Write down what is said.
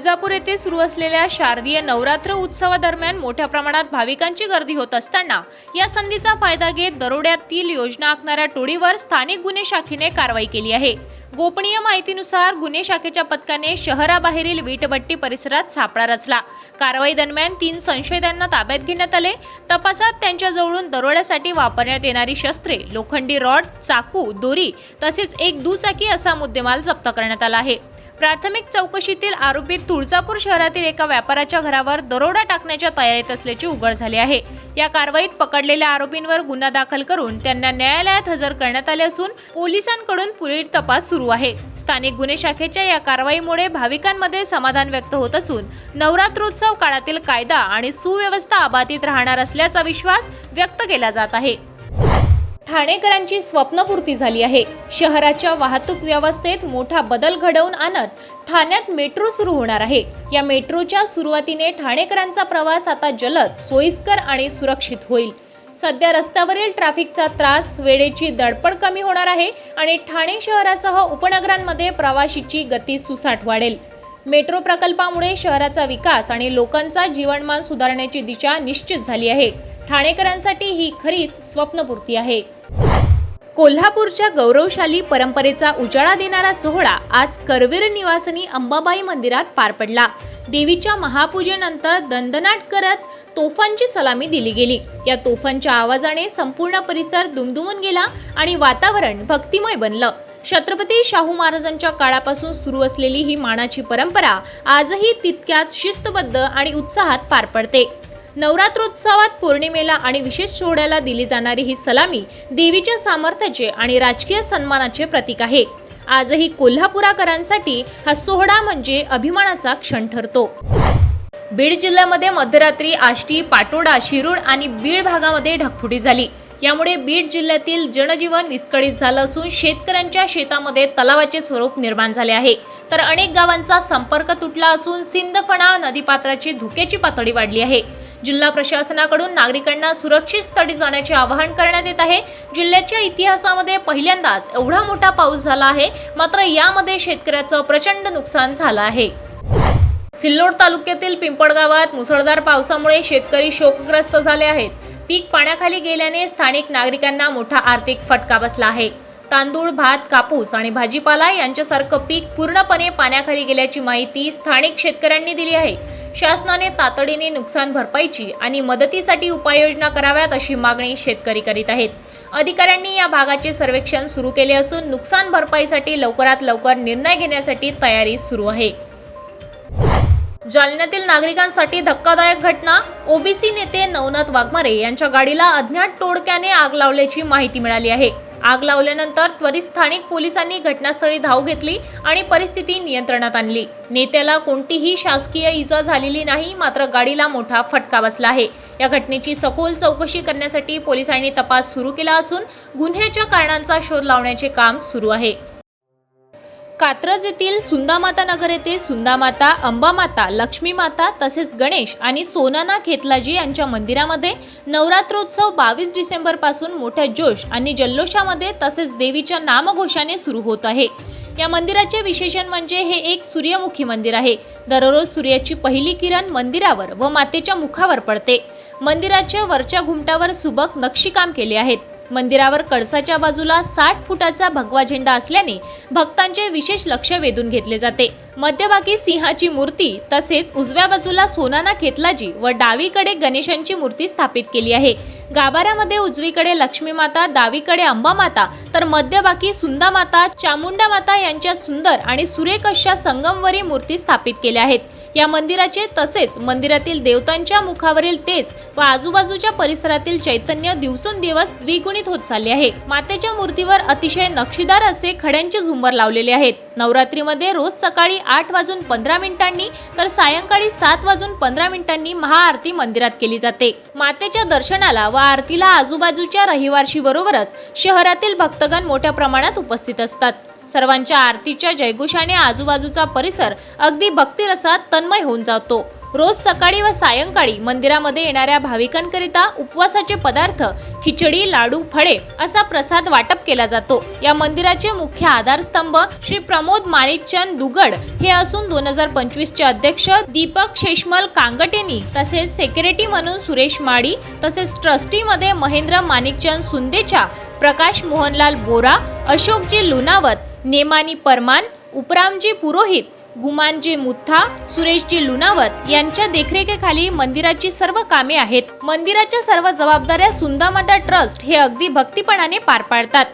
तुळजापूर येथे सुरू असलेल्या शारदीय नवरात्र उत्सवादरम्यान मोठ्या प्रमाणात भाविकांची गर्दी होत असताना या संधीचा फायदा घेत दरोड्यातील योजना आखणाऱ्या टोळीवर स्थानिक गुन्हे शाखेने कारवाई केली आहे. गोपनीय माहितीनुसार गुन्हे शाखेच्या पथकाने शहराबाहेरील वीटभट्टी परिसरात सापळा रचला. कारवाई दरम्यान तीन संशयितांना ताब्यात घेण्यात आले. तपासात त्यांच्याजवळून दरोड्यासाठी वापरण्यात येणारी शस्त्रे लोखंडी रॉड चाकू दोरी तसेच एक दुचाकी असा मुद्देमाल जप्त करण्यात आला आहे. प्राथमिक चौकशीतील आरोपी तुळजापूर शहरातील एका व्यापाऱ्याच्या घरावर दरोडा टाकण्याच्या तयारीत असल्याचे उघड झाले आहे. या कारवाईत पकडलेल्या आरोपींवर गुन्हा दाखल करून त्यांना न्यायालयात हजर करण्यात आले असून पोलिसांकडून पुढील तपास सुरू आहे. स्थानिक गुन्हे शाखेच्या या कारवाईमुळे भाविकांमध्ये समाधान व्यक्त होत असून नवरात्रोत्सव काळातील कायदा आणि सुव्यवस्था अबाधित राहणार असल्याचा विश्वास व्यक्त केला जात आहे. ठाणेकरांची स्वप्नपूर्ती झाली आहे. शहराच्या वाहतूक व्यवस्थेत मोठा बदल घडवून आणत ठाण्यात मेट्रो सुरू होणार आहे. या मेट्रोच्या सुरुवातीने ठाणेकरांचा प्रवास आता जलद सोयीस्कर आणि सुरक्षित होईल. सध्या रस्त्यावरील ट्रॅफिकचा त्रास वेळेची दडपड कमी होणार आहे आणि ठाणे शहरासह उपनगरांमध्ये प्रवाशीची गती सुसाट वाढेल. मेट्रो प्रकल्पामुळे शहराचा विकास आणि लोकांचा जीवनमान सुधारण्याची दिशा निश्चित झाली आहे. ठाणेकरांसाठी ही खरीच स्वप्नपूर्ती आहे. कोल्हापूरच्या गौरवशाली परंपरेचा उजाळा देणारा सोहळा आज करवीर निवासनी अंबाबाई मंदिरात पार पडला. देवीच्या महापूजेनंतर दंदनाट करत तोफांची सलामी दिली गेली. या तोफांच्या आवाजाने संपूर्ण परिसर दुमदुमून गेला आणि वातावरण भक्तिमय बनलं. छत्रपती शाहू महाराजांच्या काळापासून सुरू असलेली ही मानाची परंपरा आजही तितक्याच शिस्तबद्ध आणि उत्साहात पार पडते. नवरात्रोत्सवात पौर्णिमेला आणि विशेष सोहळ्याला दिली जाणारी ही सलामी देवीच्या सामर्थ्याचे आणि राजकीय सन्मानाचे प्रतीक आहे. आजही कोल्हापुराकरांसाठी हा सोहळा म्हणजे अभिमानाचा क्षण ठरतो. बीड जिल्ह्यामध्ये मध्यरात्री आष्टी पाटोडा शिरूर आणि बीड भागामध्ये ढगफुटी झाली. यामुळे बीड जिल्ह्यातील जनजीवन विस्कळीत झालं असून शेतकऱ्यांच्या शेतामध्ये तलावाचे स्वरूप निर्माण झाले आहे. तर अनेक गावांचा संपर्क तुटला असून सिंदफणा नदीपात्राची धुक्याची पातळी वाढली आहे. जिल्हा प्रशासनाकडून नागरिकांना सुरक्षित स्थळी जाण्याचे आवाहन करण्यात येत आहे. जिल्ह्याच्या इतिहासामध्ये पहिल्यांदाच एवढा मोठा पाऊस झाला आहे. मात्र यामध्ये शेतकऱ्याचं प्रचंड नुकसान झालं आहे. सिल्लोड तालुक्यातील पिंपळ गावात मुसळधार पावसामुळे शेतकरी शोकग्रस्त झाले आहेत. पीक पाण्याखाली गेल्याने स्थानिक नागरिकांना मोठा आर्थिक फटका बसला आहे. तांदूळ भात कापूस आणि भाजीपाला यांच्यासारखं पीक पूर्णपणे पाण्याखाली गेल्याची माहिती स्थानिक शेतकऱ्यांनी दिली आहे. शासनाने तातडीने नुकसान भरपाईची आणि मदतीसाठी उपाययोजना कराव्यात अशी मागणी शेतकरी करीत आहेत. अधिकाऱ्यांनी या भागाचे सर्वेक्षण सुरू केले असून नुकसान भरपाईसाठी लवकरात लवकर निर्णय घेण्यासाठी तयारी सुरू आहे. जालन्यातील नागरिकांसाठी धक्कादायक घटना ओबीसी नेते नवनाथ वाघमारे यांच्या गाडीला अज्ञात टोळक्याने आग लावल्याची माहिती मिळाली आहे. आग लावल्यानंतर त्वरित स्थानिक पोलिसांनी घटनास्थळी धाव घेतली आणि परिस्थिती नियंत्रणात आणली. नेत्याला कोणतीही शासकीय इजा झालेली नाही मात्र गाडीला मोठा फटका बसला आहे. या घटनेची सखोल चौकशी करण्यासाठी पोलिसांनी तपास सुरू केला असून गुन्ह्याच्या कारणांचा शोध लावण्याचे काम सुरू आहे. कात्रज येथील सुंदामाता नगर येथे सुंदामाता अंबामाता लक्ष्मी माता तसेच गणेश आणि सोनाना खेतलाजी यांच्या मंदिरामध्ये नवरात्रोत्सव बावीस डिसेंबरपासून मोठ्या जोश आणि जल्लोषामध्ये तसेच देवीच्या नामघोषाने सुरू होत आहे. या मंदिराचे विशेषण म्हणजे हे एक सूर्यमुखी मंदिर आहे. दररोज सूर्याची पहिली किरण मंदिरावर व मातेच्या मुखावर पडते. मंदिराच्या वरच्या घुमटावर सुबक नक्षीकाम केले आहेत. मंदिरावर कळसाच्या बाजूला साठ फुटाचा भगवा झेंडा असल्याने भक्तांचे विशेष लक्ष वेधून घेतले जाते. मध्यभागी सिंहाची मूर्ती तसेच उजव्या बाजूला सोनाना खेतलाजी व डावीकडे गणेशांची मूर्ती स्थापित केली आहे. गाभाऱ्यामध्ये उजवीकडे लक्ष्मी माता डावीकडे अंबा माता तर मध्यभागी सुंदा माता चामुंडा माता यांच्या सुंदर आणि सुरेख अशा संगमवरी मूर्ती स्थापित केल्या आहेत. या मंदिराचे तसेच मंदिरातील देवतांच्या मुखावरील तेज व आजूबाजूच्या परिसरातील चैतन्य दिवसेंदिवस द्विगुणित होत चालले आहे. मातेच्या मूर्तीवर अतिशय नक्षीदार असे खड्यांचे झुंबर लावलेले आहेत. नवरात्रीमध्ये रोज सकाळी आठ वाजून पंधरा मिनिटांनी तर सायंकाळी सात वाजून पंधरा मिनिटांनी महाआरती मंदिरात केली जाते. मातेच्या दर्शनाला व आरतीला आजूबाजूच्या रहिवाशी बरोबरच शहरातील भक्तगण मोठ्या प्रमाणात उपस्थित असतात. सर्वांच्या आरतीच्या जयघोषाने आजूबाजूचा परिसर अगदी भक्तिरसात तन्मय होऊन जातो. रोज सकाळी व सायंकाळी मंदिरामध्ये येणाऱ्या भाविकांकरिता उपवासाचे पदार्थ खिचडी लाडू फळे असा प्रसाद वाटप केला जातो. या मंदिराचे मुख्य आधारस्तंभ श्री प्रमोद माणिकचंद दुगड हे असून दोन हजार पंचवीस चे अध्यक्ष दीपक शेषमल कांगटेनी तसेच सेक्रेटरी म्हणून सुरेश माडी तसेच ट्रस्टीमध्ये महेंद्र माणिकचंद सुंदेचा प्रकाश मोहनलाल बोरा अशोकजी लुनावत नेमानी परमान उपरामजी पुरोहित गुमानजी मुथा सुरेशजी लुनावत यांच्या देखरेखीखाली मंदिराची सर्व कामे आहेत. मंदिराच्या सर्व जबाबदाऱ्या सुंदामाता ट्रस्ट हे अगदी भक्तीपणाने पार पाडतात.